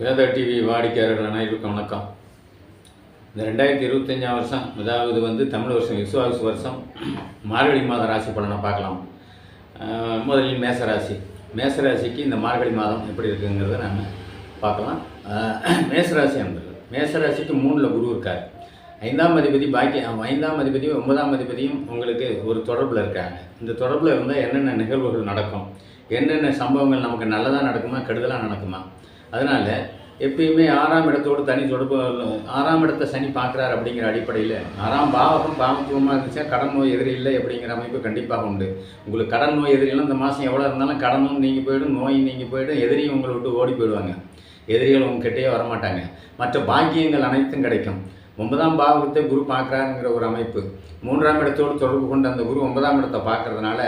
Veda TV வாடிக்கையாளர்கள் அனைவருக்கும் வணக்கம். இந்த ரெண்டாயிரத்தி இருபத்தஞ்சாம் வருஷம் அதாவது வந்து தமிழ் வருஷம் விசுவாச வருஷம் மார்கழி மாத ராசி பலனை பார்க்கலாம். முதலில் மேசராசி. மேசராசிக்கு இந்த மார்கழி மாதம் எப்படி இருக்குங்கிறத நம்ம பார்க்கலாம். மேசராசி என்பது மேசராசிக்கு மூணில் குரு இருக்கார். ஐந்தாம் அதிபதி பாக்கி ஐந்தாம் அதிபதியும் ஒன்பதாம் அதிபதியும் உங்களுக்கு ஒரு தொடர்பில் இருக்காங்க. இந்த தொடர்பில் இருந்தால் என்னென்ன நிகழ்வுகள் நடக்கும்? என்னென்ன சம்பவங்கள் நமக்கு நல்லதாக நடக்குமா கெடுதலாக நடக்குமா? அதனால் எப்பயுமே ஆறாம் இடத்தோடு தனி தொடர்பு ஆறாம் இடத்தை சனி பார்க்குறாரு அப்படிங்கிற அடிப்படையில் ஆறாம் பாவகம் பாவத்துவமாக இருந்துச்சா கடன் நோய் எதிரி இல்லை அப்படிங்கிற அமைப்பு கண்டிப்பாக உண்டு. உங்களுக்கு கடன் நோய் எதிரிலாம் இந்த மாதம் எவ்வளோ இருந்தாலும் கடனும் நீங்கள் போயிடும் நோயும் நீங்கள் போயிடும் எதிரியும் உங்களை விட்டு ஓடி போயிடுவாங்க. எதிரிகள் உங்ககிட்டயே வரமாட்டாங்க மற்ற பாக்கியங்கள் அனைத்தும் கிடைக்கும். ஒன்பதாம் பாவகத்தை குரு பார்க்குறாருங்கிற ஒரு அமைப்பு. மூன்றாம் இடத்தோடு தொடர்பு கொண்ட அந்த குரு ஒன்பதாம் இடத்தை பார்க்கறதுனால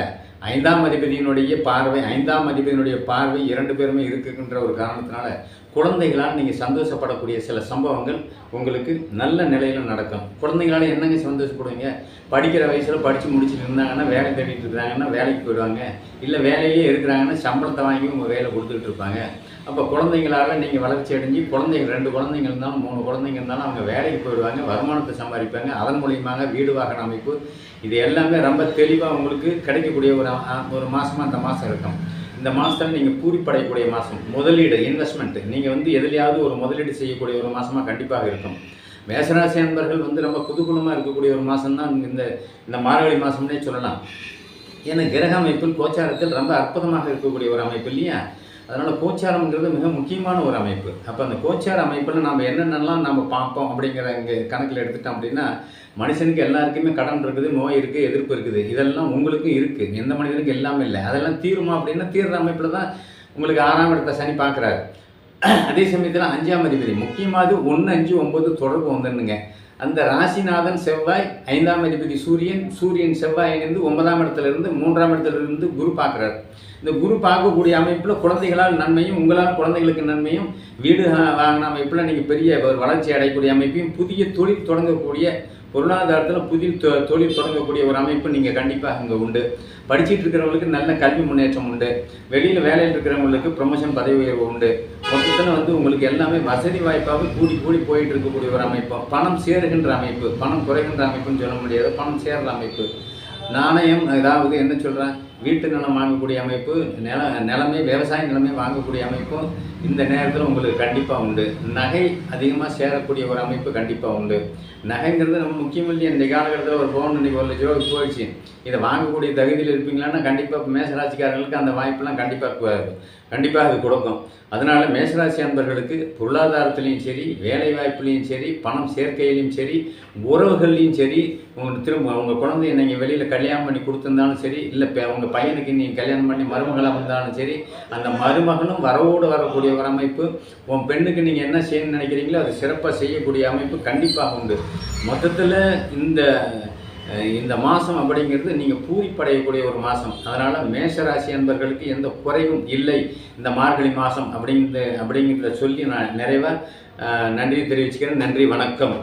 ஐந்தாம் அதிபதியினுடைய பார்வை ஐந்தாம் அதிபதியினுடைய பார்வை இரண்டு பேருமே இருக்குன்ற ஒரு காரணத்தினால குழந்தைகளால் நீங்கள் சந்தோஷப்படக்கூடிய சில சம்பவங்கள் உங்களுக்கு நல்ல நிலையில் நடக்கும். குழந்தைகளால் என்னங்க சந்தோஷப்படுவீங்க? படிக்கிற வயசில் படித்து முடிச்சுட்டு இருந்தாங்கன்னா வேலை தேடிட்டு இருக்கிறாங்கன்னா வேலைக்கு போயிடுவாங்க. இல்லை வேலையிலே இருக்கிறாங்கன்னா சம்பளத்தை வாங்கி உங்கள் வேலை கொடுத்துக்கிட்டு இருப்பாங்க. அப்போ குழந்தைங்களால் நீங்கள் வளர்ச்சி அடைஞ்சு குழந்தைங்க ரெண்டு குழந்தைங்க இருந்தாலும் மூணு குழந்தைங்க இருந்தாலும் அவங்க வேலைக்கு போயிடுவாங்க வருமானத்தை சம்பாதிப்பாங்க அதன் மூலியமாக வீடு வாகன அமைப்பு. இது எல்லாமே ரொம்ப தெளிவாக உங்களுக்கு கிடைக்கக்கூடிய ஒரு ஒரு மாதமாக அந்த மாதம் இருக்கும். இந்த மாதத்தில் நீங்கள் பூரிப்படையக்கூடிய மாதம் முதலீடு இன்வெஸ்ட்மெண்ட்டு நீங்கள் வந்து எதுலையாவது ஒரு முதலீடு செய்யக்கூடிய ஒரு மாதமாக கண்டிப்பாக இருக்கும். மேசராசி அன்பர்கள் வந்து ரொம்ப புதுகுணமாக இருக்கக்கூடிய ஒரு மாதம் தான் இந்த இந்த மார்கழி மாதம்னே சொல்லலாம். ஏன்னா கிரக அமைப்பில் கோச்சாரத்தில் ரொம்ப அற்புதமாக இருக்கக்கூடிய ஒரு அமைப்பு இல்லையா? அதனால் கோச்சாரம்ங்கிறது மிக முக்கியமான ஒரு அமைப்பு. அப்போ அந்த கோச்சார அமைப்பில் நம்ம என்னென்னலாம் நம்ம பார்ப்போம் அப்படிங்கிற இங்கே கணக்கில் எடுத்துட்டோம் அப்படின்னா மனுஷனுக்கு எல்லாருக்குமே கடன் இருக்குது நோய் இருக்குது எதிர்ப்பு இருக்குது. இதெல்லாம் உங்களுக்கும் இருக்குது எந்த மனிதனுக்கு எல்லாமே இல்லை. அதெல்லாம் தீருமா அப்படின்னா தீர்ற அமைப்பில் தான் உங்களுக்கு ஆறாம் இடத்த சனி பார்க்குறாரு. அதே சமயத்தில் அஞ்சாம் அதிபதி. முக்கியமாக ஒன்று அஞ்சு ஒம்பது தொடர்பு வந்துருந்துங்க அந்த ராசிநாதன் செவ்வாய் ஐந்தாம் அதிபதி சூரியன் சூரியன் செவ்வாய் இணைந்து ஒன்பதாம் இடத்துல இருந்து மூன்றாம் இடத்துல இருந்து குரு பார்க்குறாரு. இந்த குரு பார்க்கக்கூடிய அமைப்பில் குழந்தைகளால் நன்மையும் உங்களால் குழந்தைகளுக்கு நன்மையும் வீடு வாங்கின அமைப்பில் நீங்கள் பெரிய ஒரு வளர்ச்சி அடையக்கூடிய அமைப்பையும் புதிய தொழில் தொடங்கக்கூடிய பொருளாதாரத்தில் புதிய தொ- தொழில் தொடங்கக்கூடிய ஒரு அமைப்பு நீங்கள் கண்டிப்பாக அங்கே உண்டு. படிச்சிட்டு இருக்கிறவங்களுக்கு நல்ல கல்வி முன்னேற்றம் உண்டு. வெளியில் வேலையில் இருக்கிறவங்களுக்கு ப்ரொமோஷன் பதவி உயர்வு உண்டு. மொத்தத்தில் வந்து உங்களுக்கு எல்லாமே வசதி வாய்ப்பாக கூடி கூடி போயிட்டு இருக்கக்கூடிய ஒரு அமைப்பு. பணம் பெருகின்ற அமைப்பு பணம் குறைகின்ற அமைப்புன்னு சொல்ல முடியாது பணம் சேர்ற அமைப்பு. நாணயம் அதாவது என்ன சொல்கிறேன் வீட்டு நிலம் வாங்கக்கூடிய அமைப்பு நில நிலமே விவசாய நிலமே வாங்கக்கூடிய அமைப்பும் இந்த நேரத்தில் உங்களுக்கு கண்டிப்பாக உண்டு. நகை அதிகமாக சேரக்கூடிய ஒரு அமைப்பு கண்டிப்பாக உண்டு. நகைங்கிறது நம்ம முக்கியம் இல்லையா? இந்த காலகட்டத்தில் ஒரு ஃபோன் இன்னைக்கு ஒரு லட்ச ரூபாய்க்கு போயிடுச்சு. இதை வாங்கக்கூடிய தகுதியில் இருப்பீங்களான்னா கண்டிப்பாக மேசராசிக்காரர்களுக்கு அந்த வாய்ப்பெல்லாம் கண்டிப்பாக கண்டிப்பாக அது கொடுக்கும். அதனால் மேசராசி அன்பர்களுக்கு பொருளாதாரத்துலேயும் சரி வேலை வாய்ப்புலேயும் சரி பணம் சேர்க்கையிலையும் சரி உறவுகள்லையும் சரி உங்களுக்கு திரும்ப உங்கள் குழந்தைய நீங்கள் வெளியில் கல்யாணம் பண்ணி கொடுத்துருந்தாலும் சரி இல்லை இப்போ உங்கள் பையனுக்கு நீங்கள் கல்யாணம் பண்ணி மருமகளாக வந்தாலும் சரி அந்த மருமகனும் வரவோடு வரக்கூடிய ஒரு அமைப்பு. உன் பெண்ணுக்கு நீங்கள் என்ன செய்யணும்னு நினைக்கிறீங்களோ அது சிறப்பாக செய்யக்கூடிய அமைப்பு கண்டிப்பாக உண்டு. மொத்தத்தில் இந்த இந்த மாதம் அப்படிங்கிறது நீங்கள் பூரிப்படையக்கூடிய ஒரு மாதம் அதனால் மேஷராசி அன்பர்களுக்கு எந்த குறைவும் இல்லை. இந்த மார்கழி மாதம் அப்படிங்கிறது அப்படிங்கிறத சொல்லி நான் நிறைவாக நன்றி தெரிவிச்சுக்கிறேன். நன்றி வணக்கம்.